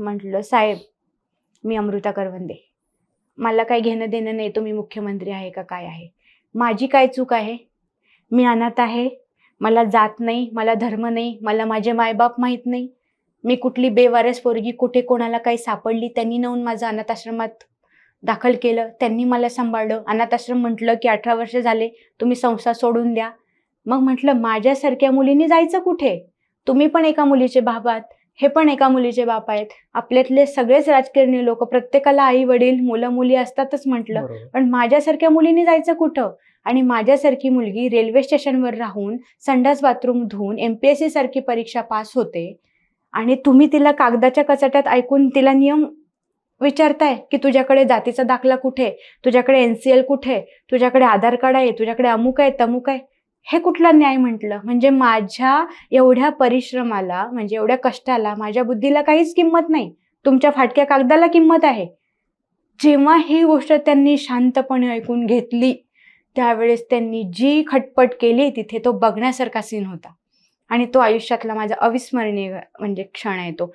म्हटलं साहेब मी अमृता करवंदे. मला काही घेणं देणं नाही तुम्ही मुख्यमंत्री आहे का काय आहे? माझी काय चूक आहे? मी अनाथ आहे मला जात नाही मला धर्म नाही मला माझे मायबाप माहीत नाही. मी कुठली बेवारस पोरगी कुठे कोणाला काही सापडली त्यांनी नेऊन माझं अनाथ आश्रमात दाखल केलं त्यांनी मला सांभाळलं. अनाथ आश्रम म्हटलं की अठरा वर्ष झाले तुम्ही संसार सोडून द्या. मग म्हटलं माझ्यासारख्या मुलींनी जायचं कुठे? तुम्ही पण एका मुलीचे बाप हे पण एका मुलीचे बाप आहेत. आपल्यातले सगळेच राजकारणी लोक प्रत्येकाला आई वडील मुलं मुली असतातच म्हटलं. पण माझ्यासारख्या मुलींनी जायचं कुठं? आणि माझ्यासारखी मुलगी रेल्वे स्टेशनवर राहून संडास बाथरूम धुवून एम पी एस सी सारखी परीक्षा पास होते. आणि तुम्ही तिला कागदाच्या कचाट्यात ऐकून तिला नियम विचारताय की तुझ्याकडे जातीचा दाखला कुठे? तुझ्याकडे एन सी एल कुठे? तुझ्याकडे आधार कार्ड आहे? तुझ्याकडे अमुक आहे तमुक आहे? हे कुठला न्याय म्हटलं? म्हणजे माझ्या एवढ्या परिश्रमाला म्हणजे एवढ्या कष्टाला माझ्या बुद्धीला काहीच किंमत नाही. तुमच्या फाटक्या कागदाला किंमत आहे. जेव्हा ही गोष्ट त्यांनी शांतपणे ऐकून घेतली त्यावेळेस त्यांनी जी खटपट केली तिथे तो बघण्यासारखा सीन होता. आणि तो आयुष्यातला माझा अविस्मरणीय म्हणजे क्षण आहे तो.